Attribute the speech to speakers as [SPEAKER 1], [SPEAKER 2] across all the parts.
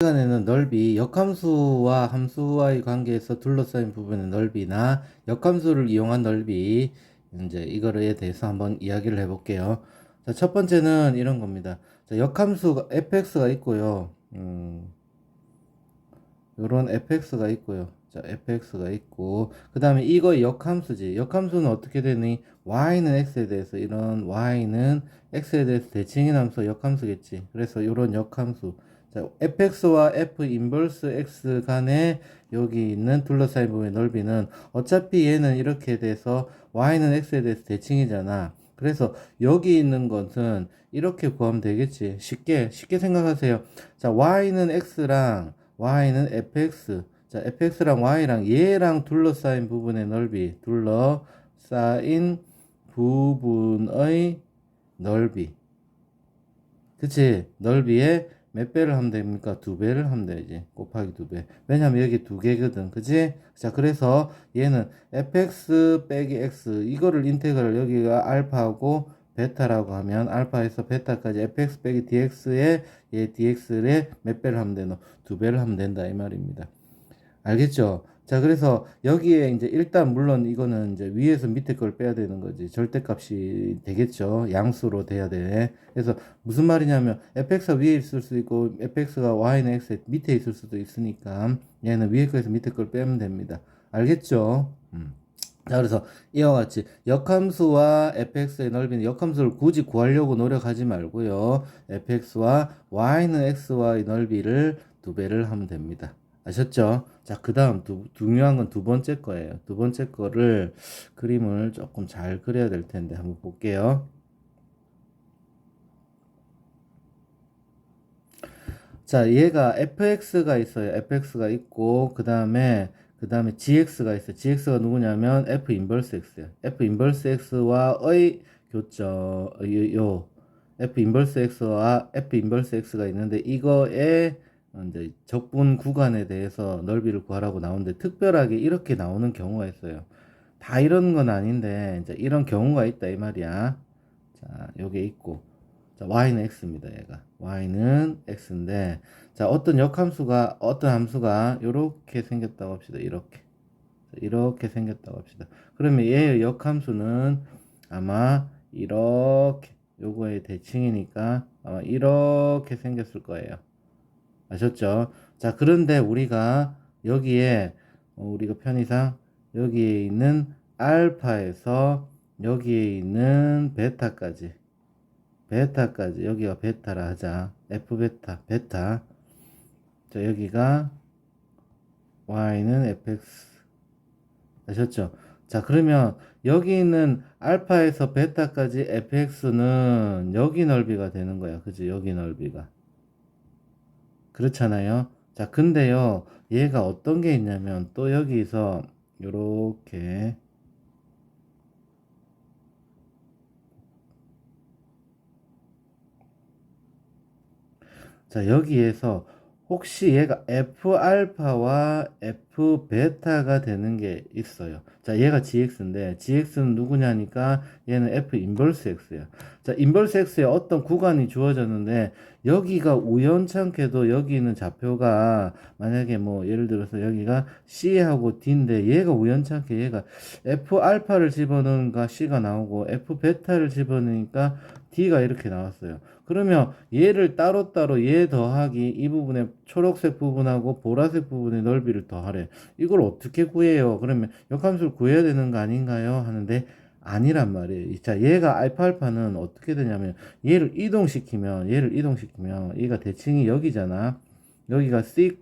[SPEAKER 1] 시간에는 넓이, 역함수와 함수와의 관계에서 둘러싸인 부분의 넓이나 역함수를 이용한 넓이, 이제 이거에 대해서 한번 이야기를 해볼게요. 자, 첫 번째는 이런 겁니다. 자, 역함수가 fx가 있고요. 음, 요런 fx가 있고요. 자, fx가 있고, 그 다음에 이거 역함수지. 역함수는 어떻게 되니? y는 x에 대해서, 이런 y는 x에 대해서 대칭인 함수 역함수겠지. 그래서 요런 역함수. 자, fx와 f 인버스 x 간의 여기 있는 둘러싸인 부분의 넓이는 어차피 얘는 이렇게 돼서 y는 x에 대해서 대칭이잖아. 그래서 여기 있는 것은 이렇게 구하면 되겠지. 쉽게, 쉽게 생각하세요. 자, y는 x랑 y는 fx. 자, fx랑 y랑 얘랑 둘러싸인 부분의 넓이, 둘러싸인 부분의 넓이. 그치? 넓이에 몇 배를 하면 됩니까? 두 배를 하면 되지. 곱하기 두 배. 왜냐면 여기 두 개거든. 그치? 자, 그래서 얘는 fx 빼기 x. 이거를 인테그랄 여기가 알파하고 베타라고 하면 알파에서 베타까지 fx 빼기 dx에 얘 dx에 몇 배를 하면 되노? 두 배를 하면 된다. 이 말입니다. 알겠죠? 자, 그래서 여기에 이제 일단 물론 이거는 이제 위에서 밑에 걸 빼야 되는 거지. 절대값이 되겠죠. 양수로 돼야 돼. 그래서 무슨 말이냐면 fx가 위에 있을 수 있고 fx가 y는 x 밑에 있을 수도 있으니까 얘는 위에 거에서 밑에 걸 빼면 됩니다. 알겠죠? 음. 자, 그래서 이와 같이 역함수와 fx의 넓이는 역함수를 굳이 구하려고 노력하지 말고요. fx와 y는 x와의 넓이를 두 배를 하면 됩니다. 아셨죠? 자, 그 다음 두, 중요한 건 두 번째 거예요. 두 번째 거를 그림을 조금 잘 그려야 될 텐데 한번 볼게요. 자, 얘가 fx가 있어요. fx가 있고, 그 다음에, 그 다음에 gx가 있어요. gx가 누구냐면 f 인버스 x예요. f 인버스 x와의 교점, 요, 요, f 인버스 x와 f 인버스 x가 있는데, 이거에 이제 적분 구간에 대해서 넓이를 구하라고 나오는데, 특별하게 이렇게 나오는 경우가 있어요. 다 이런 건 아닌데, 이제 이런 경우가 있다, 이 말이야. 자, 요게 있고. 자, y는 x입니다, 얘가. y는 x인데, 자, 어떤 역함수가, 어떤 함수가 이렇게 생겼다고 합시다. 이렇게. 자, 이렇게 생겼다고 합시다. 그러면 얘의 역함수는 아마 이렇게, 요거의 대칭이니까 아마 이렇게 생겼을 거예요. 아셨죠? 자, 그런데 우리가 여기에, 어, 우리가 편의상 여기에 있는 알파에서 여기에 있는 베타까지 베타까지 여기가 베타라 하자. F 베타 베타. 자 여기가 y는 fx 아셨죠? 자 그러면 여기 있는 알파에서 베타까지 fx는 여기 넓이가 되는 거야. 그죠 여기 넓이가 그렇잖아요 자 근데요 얘가 어떤 게 있냐면 또 여기서 요렇게 자, 여기에서 혹시 얘가 F 알파와 F 베타가 되는 게 있어요. 자, 얘가 GX인데, GX는 누구냐니까 얘는 F 인버스 X야. 자, X에 어떤 구간이 주어졌는데, 여기가 우연찮게도 여기 있는 좌표가, 만약에 뭐, 예를 들어서 여기가 C하고 D인데, 얘가 우연찮게 얘가 F 알파를 집어넣으니까 C가 나오고, F 베타를 집어넣으니까 D가 이렇게 나왔어요. 그러면 얘를 따로따로 얘 더하기 이 부분에 초록색 부분하고 보라색 부분의 넓이를 더하래. 이걸 어떻게 구해요? 그러면 역함수를 구해야 되는 거 아닌가요? 하는데 아니란 말이에요. 자, 얘가 알파 알파는 어떻게 되냐면 얘를 이동시키면 얘를 이동시키면 얘가 대칭이 여기잖아. 여기가 C,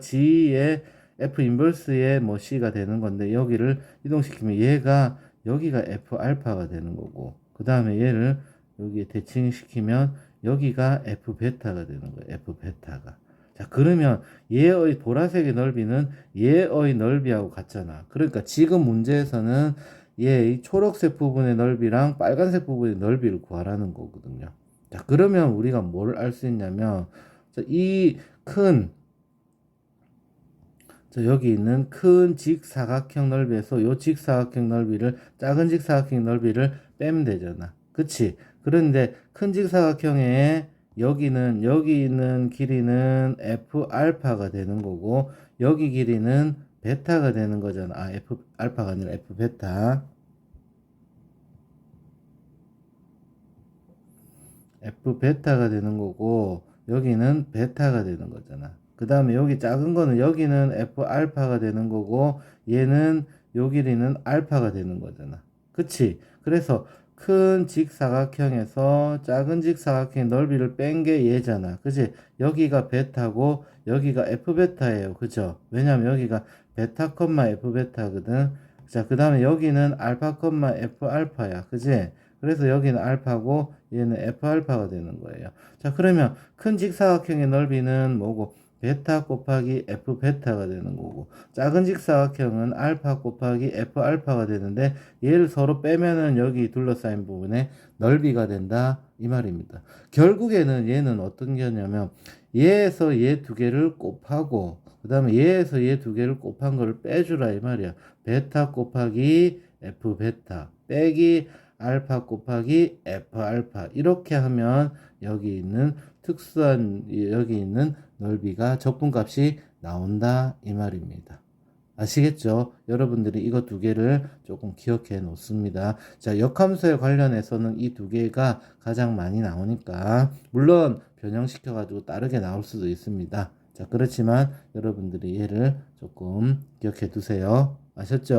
[SPEAKER 1] G의 F 인버스의 뭐 C가 되는 건데 여기를 이동시키면 얘가 여기가 F 알파가 되는 거고 그 다음에 얘를 여기에 대칭시키면 여기가 F 베타가 되는 거예요. F 베타가. 자, 그러면 얘의 보라색의 넓이는 얘의 넓이하고 같잖아. 그러니까 지금 문제에서는 얘의 초록색 부분의 넓이랑 빨간색 부분의 넓이를 구하라는 거거든요. 자, 그러면 우리가 뭘 알 수 있냐면, 이 큰, 자, 여기 있는 큰 직사각형 넓이에서 요 직사각형 넓이를, 작은 직사각형 넓이를 빼면 되잖아. 그치? 그런데 큰 직사각형에 여기는 여기 있는 길이는 f 알파가 되는 거고 여기 길이는 베타가 되는 거잖아. 아, f 알파가 아니라 f 베타. 베타가 되는 거고 여기는 베타가 되는 거잖아. 그 다음에 여기 작은 거는 여기는 f 알파가 되는 거고 얘는 요 길이는 알파가 되는 거잖아. 그치? 그래서 큰 직사각형에서 작은 직사각형의 넓이를 뺀 게 얘잖아. 그치? 여기가 베타고 여기가 f 베타예요. 그죠? 왜냐면 여기가 베타 컴마 f 베타거든. 자, 그 다음에 여기는 알파 컴마 f 알파야. 그지? 그래서 여기는 알파고 얘는 f 알파가 되는 거예요. 자, 그러면 큰 직사각형의 넓이는 뭐고? 베타 곱하기 f 베타가 되는 거고 작은 직사각형은 알파 곱하기 f 알파가 되는데 얘를 서로 빼면은 여기 둘러싸인 부분에 넓이가 된다 이 말입니다. 결국에는 얘는 어떤 개냐면 얘에서 얘 두 개를 곱하고 그 다음에 얘에서 얘 두 개를 곱한 거를 빼주라 이 말이야. 베타 곱하기 f 베타 빼기 알파 곱하기 f 알파 이렇게 하면 여기 있는 특수한 여기 있는 넓이가 적분값이 나온다 이 말입니다. 아시겠죠? 여러분들이 이거 두 개를 조금 기억해 놓습니다. 자, 역함수에 관련해서는 이 두 개가 가장 많이 나오니까 물론 변형시켜 가지고 다르게 나올 수도 있습니다. 자, 그렇지만 여러분들이 얘를 조금 기억해 두세요. 아셨죠?